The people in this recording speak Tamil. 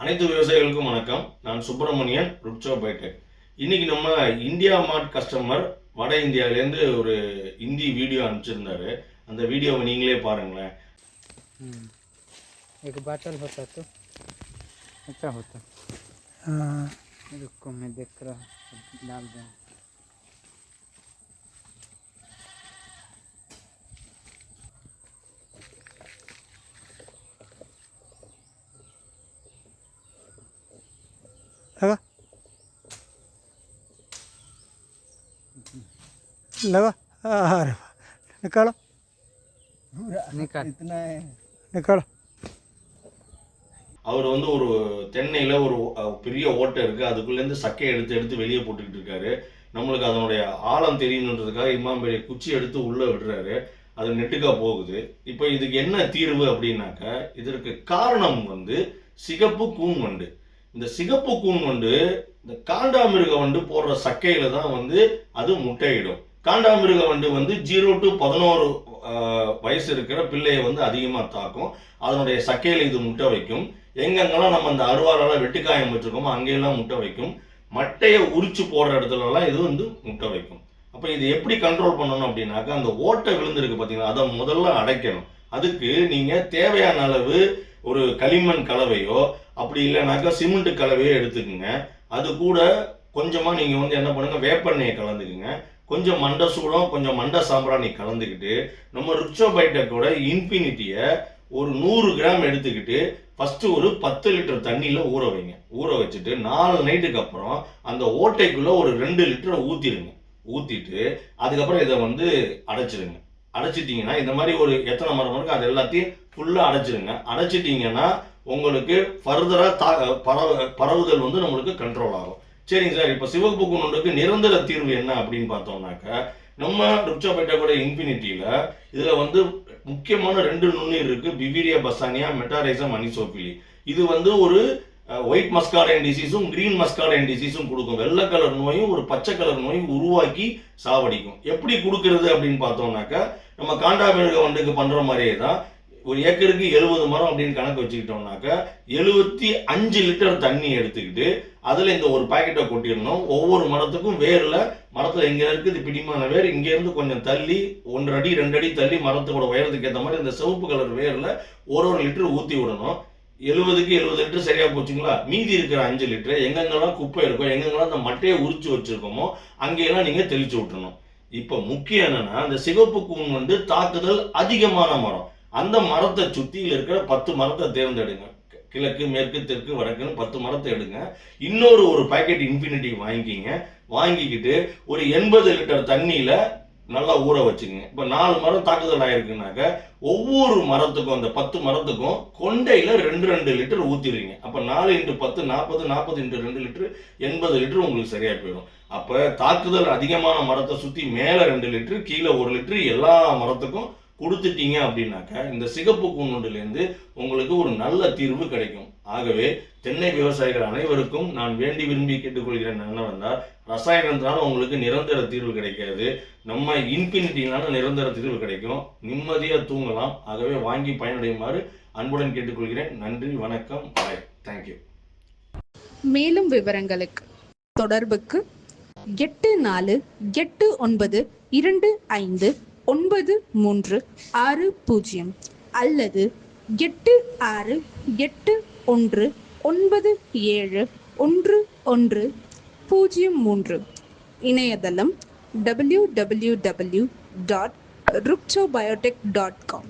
அனைத்து விவசாயிகளுக்கும் வணக்கம் நான் சுப்பிரமணியன் ருட்சோ பைடெக் இன்னைக்கு நம்ம இந்தியா மார்ட் கஸ்டமர் வட இந்தியாவிலேருந்து ஒரு ஹிந்தி வீடியோ அனுப்பிச்சிருந்தாரு அந்த வீடியோவை நீங்களே பாருங்களேன் हम्म। एक बाटल होता तो अच्छा होता हाँ, रुको मैं देख रहा हूँ, डाल दूँ लगा अरे वाह। निकालो निकाल निकालो அவர் வந்து ஒரு தென்னையில் ஒரு அஹ், பெரிய ஓட்டை இருக்கு அதுக்குள்ளேருந்து சக்கையை எடுத்து எடுத்து வெளியே போட்டுக்கிட்டு இருக்காரு நம்மளுக்கு அதனுடைய ஆழம் தெரியணுன்றதுக்காக இம்மாம் பெரிய குச்சி எடுத்து உள்ள விடுறாரு அது நெட்டுக்கா போகுது இப்போ இதுக்கு என்ன தீர்வு அப்படின்னாக்க இதற்கு காரணம் வந்து சிகப்பு கூன் வண்டு இந்த சிகப்பு கூன் வந்து இந்த காண்டாமிருக வண்டு போடுற சக்கையில தான் வந்து அது முட்டையிடும். காண்டாமிருக வண்டு வந்து ஜீரோ டு பதினோரு வயசு இருக்கிற பிள்ளையை வந்து அதிகமாக தாக்கும். அதனுடைய சக்கையில் இது முட்டை வைக்கும். எங்கெங்கெல்லாம் நம்ம அந்த அருவாளால் வெட்டுக்காயம் வச்சுருக்கோமோ அங்கெல்லாம் முட்டை வைக்கும். மட்டையை உரிச்சு போடுற இடத்துலலாம் இது வந்து முட்டை வைக்கும். அப்போ இது எப்படி கண்ட்ரோல் பண்ணணும் அப்படின்னாக்கா அந்த ஓட்டை விழுந்திருக்கு பார்த்தீங்களா அதை முதல்ல அடைக்கணும். அதுக்கு நீங்கள் தேவையான அளவு ஒரு களிமண் கலவையோ அப்படி இல்லைனாக்கா சிமெண்ட் கலவையே எடுத்துக்கோங்க. அது கூட கொஞ்சமாக நீங்கள் வந்து என்ன பண்ணுங்க வேப்பெண்ணெயை கலந்துக்குங்க. கொஞ்சம் மண்டை சூடம் கொஞ்சம் மண்டை சாம்பிராணி கலந்துக்கிட்டு நம்ம ரிச்சோ பைட்டக்கோட இன்ஃபினிட்டியை ஒரு நூறு கிராம் எடுத்துக்கிட்டு ஃபஸ்ட்டு ஒரு பத்து லிட்டர் தண்ணியில் ஊற வைங்க. ஊற வச்சுட்டு நாலு நைட்டுக்கு அப்புறம் அந்த ஓட்டைக்குள்ளே ஒரு ரெண்டு லிட்டரை ஊற்றிடுங்க ஊற்றிட்டு அதுக்கப்புறம் இதை வந்து அடைச்சிடுங்க அடைச்சிட்டிங்கன்னா இந்த மாதிரி ஒரு எத்தனை மரம் இருக்கோ அது எல்லாத்தையும் ஃபுல்லாக அடைச்சிடுங்க அடைச்சிட்டிங்கன்னா உங்களுக்கு ஃபர்தராக தா பரவ பரவுதல் வந்து நம்மளுக்கு கண்ட்ரோல் ஆகும். சரிங்க சார் இப்போ சிவப்பு குண்டுக்கு நிரந்தர தீர்வு என்ன அப்படின்னு பார்த்தோம்னாக்க நம்ம ருச்சோபேட்டா கூட இன்ஃபினிட்டியில் இதில் வந்து முக்கியமான ரெண்டு நுண்ணீர் இருக்குது பிவிரியா பசானியா மெட்டாரைசம் அனிசோபிலி. இது வந்து ஒரு ஒயிட் மஸ்கார்டன் டிசீஸும் கிரீன் மஸ்கார்டன் டிசீஸும் கொடுக்கும். வெள்ளை கலர் நோயும் ஒரு பச்சை கலர் நோயும் உருவாக்கி சாவடிக்கும். எப்படி கொடுக்கறது அப்படின்னு பார்த்தோம்னாக்க நம்ம காண்டாமிருக வண்டுக்கு பண்ணுற மாதிரியே தான் ஒரு ஏக்கருக்கு எழுபது மரம் அப்படின்னு கணக்கு வச்சுக்கிட்டோம்னாக்கா எழுபத்தி அஞ்சு லிட்டர் தண்ணி எடுத்துக்கிட்டு அதில் இந்த ஒரு பாக்கெட்டை கொட்டிடணும். ஒவ்வொரு மரத்துக்கும் வேரில் மரத்தில் இங்கே இருக்குது பிடிமான வேர் இங்கேருந்து கொஞ்சம் தள்ளி ஒன்றரை அடி ரெண்டு அடி தள்ளி மரத்தோட உயரத்துக்கு ஏற்ற மாதிரி இந்த சிவப்பு கலர் வேரில் ஒரு ஒரு லிட்டர் ஊற்றி விடணும். எழுபதுக்கு எழுபது லிட்டர் சரியாக போச்சுங்களா? மீதி இருக்கிற அஞ்சு லிட்டர் எங்கெங்கெல்லாம் குப்பை இருக்கோ எங்கெங்கெல்லாம் அந்த மட்டையை உரிச்சு வச்சிருக்கோமோ அங்கெல்லாம் நீங்கள் தெளிச்சு விட்டுறணும். இப்போ முக்கியம் என்னன்னா அந்த சிவப்பு கூன் வந்து தாக்குதல் அதிகமான மரம். அந்த மரத்தை சுத்தியில் இருக்கிற பத்து மரத்தை தேர்ந்தெடுங்க. கிழக்கு மேற்கு தெற்கு வடக்குன்னு பத்து மரத்தை எடுங்க. இன்னொரு ஒரு பாக்கெட் இன்ஃபினிட்டி வாங்கிக்கிங்க. வாங்கிக்கிட்டு ஒரு எண்பது லிட்டர் தண்ணியில நல்லா ஊற வச்சுக்கோங்க இப்போ நாலு மரம் தாக்குதல் ஆயிருக்குனாக்க ஒவ்வொரு மரத்துக்கும் அந்த பத்து மரத்துக்கும் கொண்டையில ரெண்டு ரெண்டு லிட்டர் ஊத்திடுவீங்க. அப்போ நாலு இன்ட்டு பத்து நாற்பது நாற்பது இன்ட்டு ரெண்டு லிட்டர் எண்பது லிட்டர் உங்களுக்கு சரியாக போயிடும். அப்போ தாக்குதல் அதிகமான மரத்தை சுற்றி மேலே ரெண்டு லிட்டர் கீழே ஒரு லிட்டர் எல்லா மரத்துக்கும் கொடுத்துட்டீங்க அப்படின்னாக்கா இந்த சிகப்பு கூண்டுலேருந்து உங்களுக்கு ஒரு நல்ல தீர்வு கிடைக்கும். ஆகவே தென்னை விவசாயிகள் அனைவருக்கும் நான் வேண்டி விரும்பி கேட்டுக்கொள்கிறேன் என்னவென்றால் ரசாயனத்தினால உங்களுக்கு நிரந்தர தீர்வு கிடைக்காது. நம்ம இன்ஃபினிட்டினால நிரந்தர தீர்வு கிடைக்கும். நிம்மதியாக தூங்கலாம். ஆகவே வாங்கி பயனடையுமாறு அன்புடன் கேட்டுக்கொள்கிறேன். நன்றி வணக்கம் பாய் தேங்க்யூ மேலும் விவரங்களுக்கு தொடர்புக்கு எட்டு நாலு எட்டு ஒன்பது இரண்டு ஐந்து ஒன்பது மூன்று ஆறு பூஜ்ஜியம் அல்லது எட்டு ஆறு எட்டு ஒன்று ஒன்பது ஏழு ஒன்று ஒன்று பூஜ்ஜியம் மூன்று. இணையதளம் டபிள்யூ டபிள்யூ டபிள்யூ டாட் ருக்சோபயோடெக் டாட் காம்